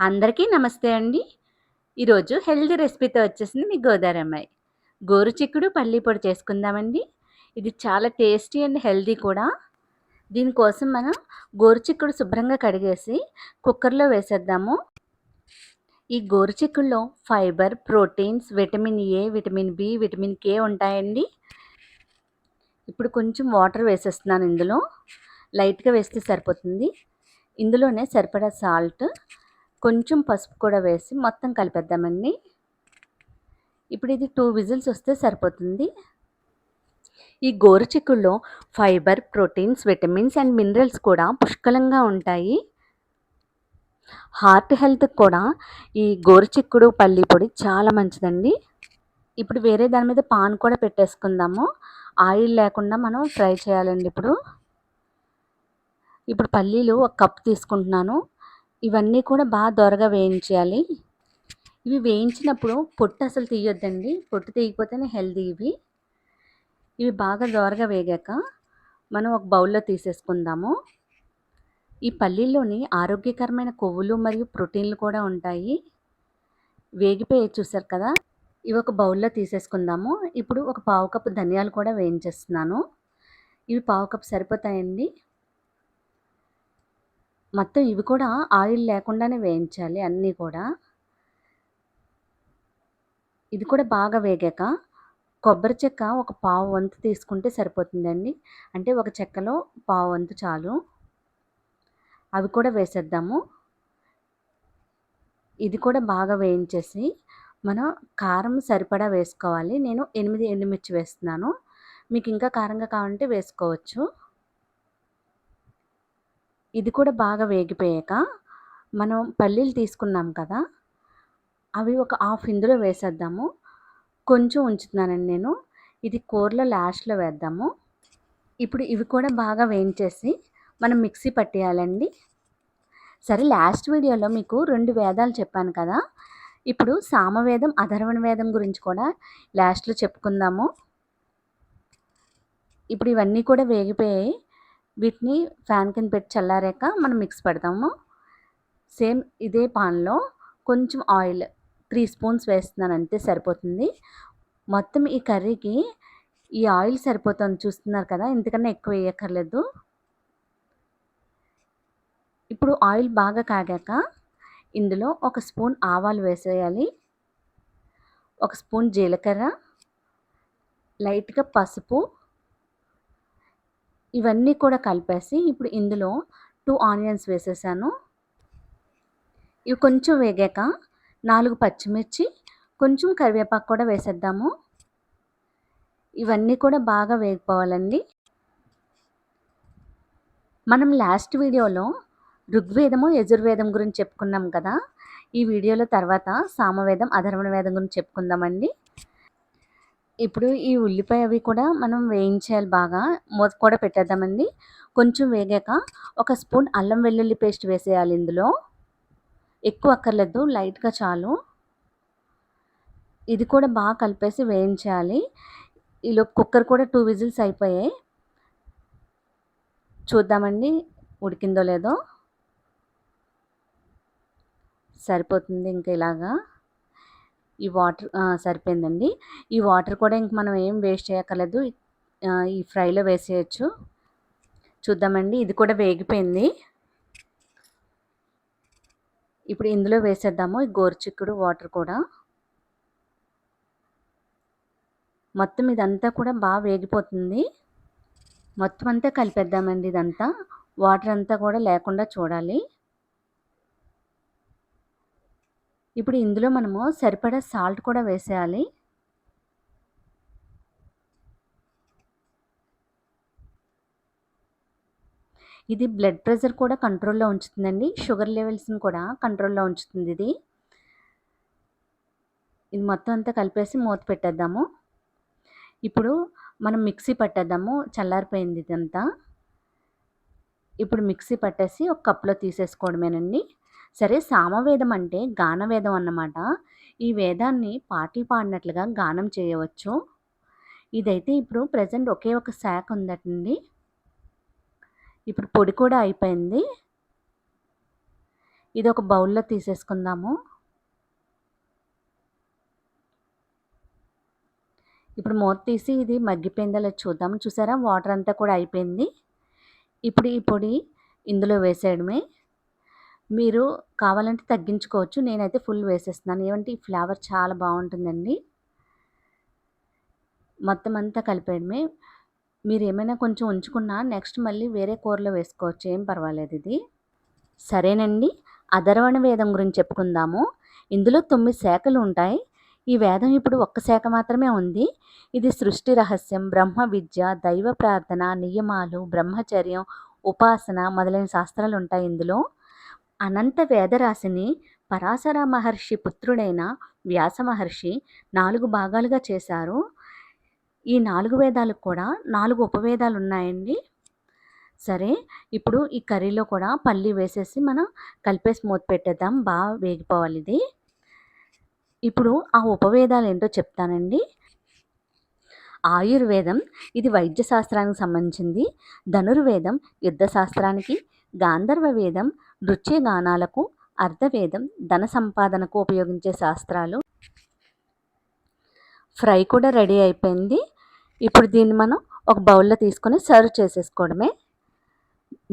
అందరికీ నమస్తే అండి. ఈరోజు హెల్దీ రెసిపీతో వచ్చేసింది మీ గోదారమ్మాయి. గోరు చిక్కుడు పల్లీ పొడి చేసుకుందామండి. ఇది చాలా టేస్టీ అండ్ హెల్దీ కూడా. దీనికోసం మనం గోరు చిక్కుడు శుభ్రంగా కడిగేసి కుక్కర్‌లో వేసేద్దాము. ఈ గోరు చిక్కుడులో fibre, proteins, vitamin A, vitamin B, vitamin K ఉంటాయండి. ఇప్పుడు కొంచెం వాటర్ వేసేస్తున్నాను ఇందులో. లైట్‌గా వేస్తే సరిపోతుంది. ఇందులోనే సరిపడా సాల్ట్, కొంచెం పసుపు కూడా వేసి మొత్తం కలిపేద్దామండి. ఇప్పుడు ఇది టూ విజిల్స్ వస్తే సరిపోతుంది. ఈ గోరు చిక్కుడులో fibre, proteins, vitamins and minerals కూడా పుష్కలంగా ఉంటాయి. హార్ట్ హెల్త్‌కి కూడా ఈ గోరు చిక్కుడు పల్లీ పొడి చాలా మంచిదండి. ఇప్పుడు వేరే దాని మీద పాన్ కూడా పెట్టేసుకుందాము. ఆయిల్ లేకుండా మనం ఫ్రై చేయాలండి ఇప్పుడు. ఇప్పుడు పల్లీలు ఒక కప్ తీసుకుంటున్నాను. ఇవన్నీ కూడా బాగా దోరగా వేయించాలి ఇవి వేయించినప్పుడు పొట్టు అసలు తీయొద్దండి. పొట్టు తీయకపోతేనే హెల్దీ ఇవి. ఇవి బాగా దోరగా వేగాక మనం ఒక బౌల్‌లో తీసేసుకుందాము. ఈ పల్లీల్లోని ఆరోగ్యకరమైన కొవ్వులు మరియు ప్రోటీన్‌లు కూడా ఉంటాయి. వేగిపోయి చూసారు కదా! ఇవి ఒక బౌల్‌లో తీసేసుకుందాము. ఇప్పుడు ఒక పావు కప్పు ధనియాలు కూడా వేయించేస్తున్నాను. ఇవి పావు కప్పు సరిపోతాయండి. మొత్తం ఇవి కూడా ఆయిల్ లేకుండానే వేయించాలి అన్నీ కూడా. ఇది కూడా బాగా వేగాక కొబ్బరి చెక్క ఒక పావు వంతు తీసుకుంటే సరిపోతుందండి. అంటే ఒక చెక్కలో పావు వంతు చాలు. అవి కూడా వేసేద్దాము. ఇది కూడా బాగా వేయించేసి మనం కారం సరిపడా వేసుకోవాలి. నేను ఎనిమిది ఎండుమిర్చి వేస్తున్నాను. మీకు ఇంకా కారంగా కావాలంటే వేసుకోవచ్చు. ఇది కూడా బాగా వేగిపోయాక మనం పల్లీలు తీసుకున్నాం కదా! అవి ఒక హాఫ్ ఇందులో వేసేద్దాము. కొంచెం ఉంచుతున్నానండి నేను. ఇది కూరలో లాస్ట్‌లో వేద్దాము. ఇప్పుడు ఇవి కూడా బాగా వేయించేసి మనం మిక్సీ పట్టేయాలండి. సరే లాస్ట్ వీడియోలో మీకు రెండు వేదాలు చెప్పాను కదా! ఇప్పుడు సామవేదం, అధర్వణ వేదం గురించి కూడా లాస్ట్‌లో చెప్పుకుందాము. ఇప్పుడు ఇవన్నీ కూడా వేగిపోయాయి. వీటిని ఫ్యాన్ కింద పెట్టి చల్లారాక మనం మిక్స్ పెడదాము. సేమ్ ఇదే పాన్‌లో కొంచెం ఆయిల్ త్రీ స్పూన్స్ వేస్తున్నాను అంతే సరిపోతుంది. మొత్తం ఈ కర్రీకి ఈ ఆయిల్ సరిపోతుంది చూస్తున్నారు కదా! ఎందుకన్నా ఎక్కువ వేయక్కర్లేదు. ఇప్పుడు ఆయిల్ బాగా కాగాక ఇందులో ఒక స్పూన్ ఆవాలు వేసేయాలి. ఒక స్పూన్ జీలకర్ర, లైట్‌గా పసుపు ఇవన్నీ కూడా కలిపేసి ఇప్పుడు ఇందులో టూ ఆనియన్స్ వేసేసాను. ఇవి కొంచెం వేగాక నాలుగు పచ్చిమిర్చి, కొంచెం కరివేపాకు కూడా వేసేద్దాము. ఇవన్నీ కూడా బాగా వేగిపోవాలండి. మనం లాస్ట్ వీడియోలో ఋగ్వేదము, యజుర్వేదం గురించి చెప్పుకున్నాం కదా! ఈ వీడియోలో తర్వాత సామవేదం, అధర్వణ వేదం గురించి చెప్పుకుందామండి. ఇప్పుడు ఈ ఉల్లిపాయ అవి కూడా మనం వేయించేయాలి బాగా. మూత కూడా పెట్టేద్దామండి. కొంచెం వేగాక ఒక స్పూన్ అల్లం వెల్లుల్లి పేస్ట్ వేసేయాలి ఇందులో. ఎక్కువ అక్కర్లేదు లైట్‌గా చాలు. ఇది కూడా బాగా కలిపేసి వేయించేయాలి. ఈలోపు కుక్కర్ కూడా టూ విజిల్స్ అయిపోయాయి. చూద్దామండి ఉడికిందో లేదో. సరిపోతుంది ఇంకా ఇలాగా. ఈ వాటర్ సరిపోయిందండి. ఈ వాటర్ కూడా ఇంక మనం ఏం వేస్ట్ చేయక్కర్లేదు. ఈ ఫ్రైలో వేసేయొచ్చు. చూద్దామండి ఇది కూడా వేగిపోయింది. ఇప్పుడు ఇందులో వేసేద్దాము ఈ గోరుచిక్కుడు వాటర్ కూడా. మొత్తం ఇదంతా కూడా బాగా వేగిపోతుంది. మొత్తం అంతా కలిపేద్దామండి ఇదంతా. వాటర్ అంతా కూడా లేకుండా చూడాలి. ఇప్పుడు ఇందులో మనము సరిపడా సాల్ట్ కూడా వేసేయాలి. ఇది బ్లడ్ ప్రెషర్ కూడా కంట్రోల్‌లో ఉంచుతుందండి. షుగర్ లెవెల్స్‌ని కూడా కంట్రోల్‌లో ఉంచుతుంది ఇది. ఇది మొత్తం అంతా కలిపేసి మూత పెట్టేద్దాము. ఇప్పుడు మనం మిక్సీ పట్టేద్దాము. చల్లారిపోయింది ఇదంతా. ఇప్పుడు మిక్సీ పట్టేసి ఒక కప్‌లో తీసేసుకోవడమేనండి. సరే సామవేదం అంటే గానవేదం అన్నమాట. ఈ వేదాన్ని పాటలు పాడినట్లుగా గానం చేయవచ్చు. ఇదైతే ఇప్పుడు ప్రజెంట్ ఒకే ఒక శాఖ ఉందటండి. ఇప్పుడు పొడి కూడా అయిపోయింది. ఇది ఒక బౌల్లో తీసేసుకుందాము ఇప్పుడు మూత తీసి ఇది మగ్గిపోయిందో చూద్దాం చూసారా వాటర్ అంతా కూడా అయిపోయింది ఇప్పుడు ఈ పొడి ఇందులో వేసేయడమే మీరు కావాలంటే తగ్గించుకోవచ్చు. నేనైతే ఫుల్ వేసేస్తున్నాను. ఏమంటే ఈ ఫ్లేవర్ చాలా బాగుంటుందండి. మొత్తం అంతా కలిపేయడమే. మీరు ఏమైనా కొంచెం ఉంచుకున్నా నెక్స్ట్ మళ్ళీ వేరే కూరలో వేసుకోవచ్చు. ఏం పర్వాలేదు ఇది. సరేనండి. అధర్వణ వేదం గురించి చెప్పుకుందాము. ఇందులో తొమ్మిది శాఖలు ఉంటాయి. ఈ వేదం ఇప్పుడు ఒక్క శాఖ మాత్రమే ఉంది. ఇది సృష్టి రహస్యం బ్రహ్మ విద్య దైవ ప్రార్థన నియమాలు బ్రహ్మచర్యం ఉపాసన మొదలైన శాస్త్రాలు ఉంటాయి ఇందులో. అనంత వేదరాశిని పరాశర మహర్షి పుత్రుడైన వ్యాస మహర్షి నాలుగు భాగాలుగా చేశారు. ఈ నాలుగు వేదాలకు కూడా నాలుగు ఉపవేదాలు ఉన్నాయండి. సరే ఇప్పుడు ఈ కర్రీలో కూడా పల్లి వేసేసి మనం కలిపేసి మూత పెట్టేద్దాం. బాగా వేగిపోవాలి ఇది. ఇప్పుడు ఆ ఉపవేదాలు ఏంటో చెప్తానండి. ఆయుర్వేదం ఇది వైద్య శాస్త్రానికి సంబంధించింది. ధనుర్వేదం యుద్ధ శాస్త్రానికి గాంధర్వ వేదం నృత్య గానాలకు అర్ధవేదం ధన సంపాదనకు ఉపయోగించే శాస్త్రాలు. ఫ్రై కూడా రెడీ అయిపోయింది. ఇప్పుడు దీన్ని మనం ఒక బౌల్లో తీసుకొని సర్వ్ చేసేసుకోవడమే.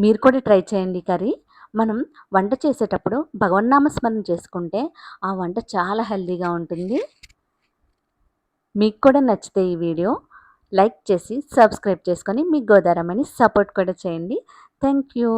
మీరు కూడా ట్రై చేయండి కర్రీ. మనం వంట చేసేటప్పుడు భగవన్నామస్మరణ చేసుకుంటే ఆ వంట చాలా హెల్దీగా ఉంటుంది. మీకు కూడా నచ్చితే ఈ వీడియో లైక్ చేసి సబ్స్క్రైబ్ చేసుకొని మీ గోదారమ్మని సపోర్ట్ కూడా చేయండి. Thank you.